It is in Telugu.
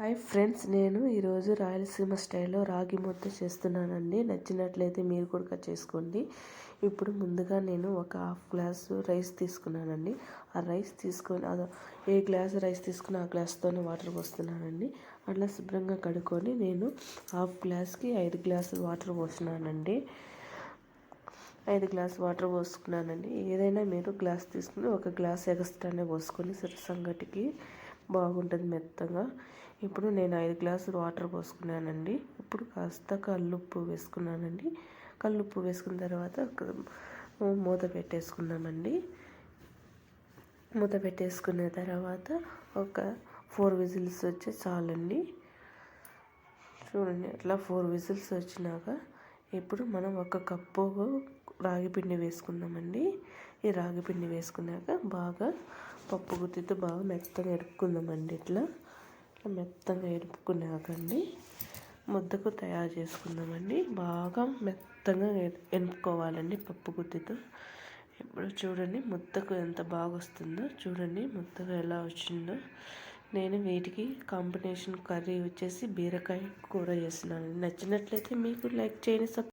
హాయ్ ఫ్రెండ్స్ నేను ఈరోజు రాయలసీమ స్టైల్లో రాగి ముద్ద చేస్తున్నానండి. నచ్చినట్లయితే మీరు కూడా చేసుకోండి. ఇప్పుడు ముందుగా నేను ఒక హాఫ్ గ్లాస్ రైస్ తీసుకున్నానండి. ఆ రైస్ తీసుకొని అదో ఏ గ్లాస్ రైస్ తీసుకుని ఆ గ్లాస్తోనే వాటర్ పోస్తున్నానండి. అట్లా శుభ్రంగా కడుక్కొని నేను హాఫ్ గ్లాస్కి ఐదు గ్లాసులు వాటర్ పోస్తున్నానండి. ఐదు గ్లాస్ వాటర్ పోసుకున్నానండి. ఏదైనా మీరు గ్లాస్ తీసుకుని ఒక గ్లాస్ ఎగస్ట్రానే పోసుకొని సంగటికి బాగుంటుంది మెత్తగా. ఇప్పుడు నేను ఐదు గ్లాసులు వాటర్ పోసుకున్నానండి. ఇప్పుడు కాస్త కల్లుప్పు వేసుకున్నానండి. కల్లుప్పు వేసుకున్న తర్వాత మూత పెట్టేసుకున్నామండి. మూత పెట్టేసుకున్న తర్వాత ఒక ఫోర్ విజిల్స్ వచ్చి చాలండి. చూడండి అట్లా ఫోర్ విజిల్స్ వచ్చినాక ఇప్పుడు మనం ఒక కప్పు రాగి పిండి వేసుకుందామండి. ఈ రాగి పిండి వేసుకున్నాక బాగా పప్పు గుత్తితో బాగా మెత్తగా ఎరుపుకుందామండి ఇట్లా. మెత్తగా ఎరుపుకున్నాకండి. ముద్దకు తయారు చేసుకుందామండి. బాగా మెత్తగా ఎనుపుకోవాలండి పప్పు గుత్తితో. ఇప్పుడు చూడండి ముద్దకు ఎంత బాగా వస్తుందో చూడండి ముద్దగా ఎలా వచ్చిందో. నేను వీటికి కాంబినేషన్ కర్రీ వచ్చేసి బీరకాయ కూర చేస్తున్నాను నచ్చినట్లయితే మీకు లైక్ చేయండి